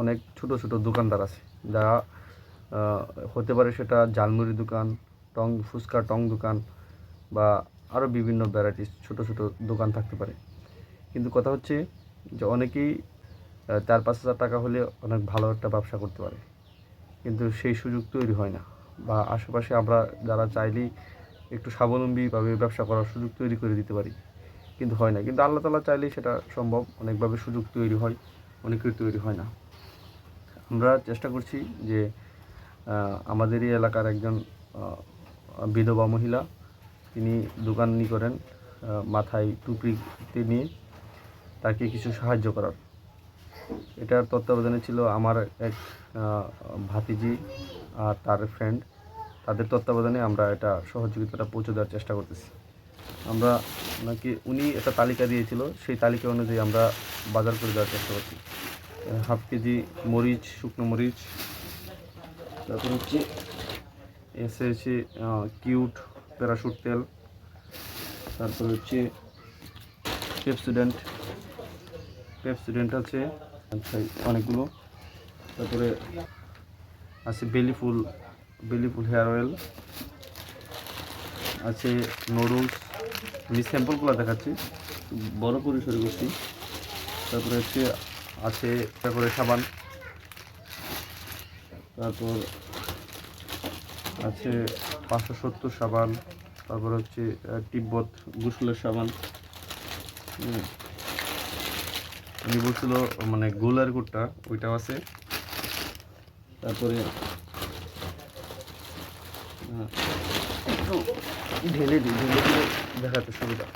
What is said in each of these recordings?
অনেক ছোট ছোট দোকানদার আছে। যারা হতে পারে সেটা ঝালমুড়ি দোকান, টং ফুচকা টং দোকান বা আরও বিভিন্ন ভ্যারাইটিস ছোট ছোট দোকান থাকতে পারে। কিন্তু কথা হচ্ছে যে অনেকেই চার পাঁচ হাজার টাকা হলে অনেক ভালো একটা ব্যবসা করতে পারে। কিন্তু সেই সুযোগ তৈরি হয় না বা আশেপাশে আমরা যারা চাইলেই একটু স্বাবলম্বীভাবে ব্যবসা করার সুযোগ তৈরি করে দিতে পারি। কিন্তু হয় না। কিন্তু আল্লাহ তালা চাইলেই সেটা সম্ভব। অনেকভাবে সুযোগ তৈরি হয়, অনেকের তৈরি হয় না। আমরা চেষ্টা করছি যে আহ, আমাদেরই এলাকার একজন বিধবা মহিলা তিনি দোকানি করেন মাথায় টুপিতে নিয়ে তাকে কিছু সাহায্য করার। এটার তত্ত্বাবধানে ছিল আমার এক ভাতিজি আর তার ফ্রেন্ড তাদের তত্ত্বাবধানে আমরা এটা সহযোগিতাটা পৌঁছে দেওয়ার চেষ্টা করতেছি। আমরা নাকি উনি একটা তালিকা দিয়েছিল সেই তালিকা অনুযায়ী আমরা বাজার করে দেওয়ার চেষ্টা করছি। হাফ কেজি মরিচ, শুকনো মরিচ। তারপর হচ্ছে এসে হচ্ছে কিউট প্যারাশুট তেল। তারপর হচ্ছে পেপসুডেন্ট। পেপসুডেন্ট আছে আচ্ছা অনেকগুলো। তারপরে আছে বেলি ফুল বেলি ফুল হেয়ার অয়েল। আছে নুডলস। আমি স্যাম্পলগুলো দেখাচ্ছি বড় পরিসরে করছি। তারপরে হচ্ছে আছে তারপরে সাবান। তারপর আছে পাঁচশো সত্তর সাবান, তারপর হচ্ছে তিব্বত গুসলের সাবান। উনি বলছিল মানে গোলার কোটটা ওইটাও আছে। তারপরে ঢেলে দিই, ঢেলে দিলে দেখাতে সুবিধা।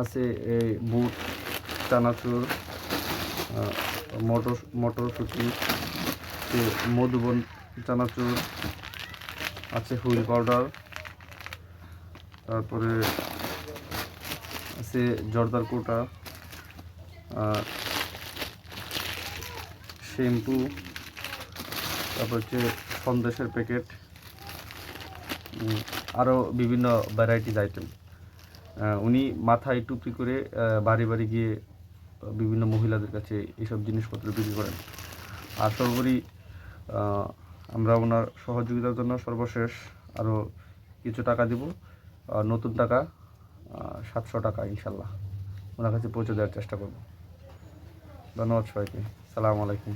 আছে এই বুট চানাচুর মটর, মটরশুঁটি মধুবন চানাচুর আছে হুইল পাউডার, তারপরে আছে জর্দার কোটা শ্যাম্পু, তারপর হচ্ছে সন্দেশের প্যাকেট আরও বিভিন্ন ভ্যারাইটিস আইটেম। উনি মাথায় টুপি করে বাড়ি বাড়ি গিয়ে বিভিন্ন মহিলাদের কাছে এইসব জিনিসপত্র বিক্রি করেন। আর সর্বোপরি আমরা ওনার সহযোগিতার জন্য সর্বশেষ আরও কিছু টাকা দিব নতুন টাকা সাতশো টাকা, ইনশাল্লাহ। ওনার কাছে পৌঁছে দেওয়ার চেষ্টা করব। ধন্যবাদ সবাইকে। সালামু আলাইকুম।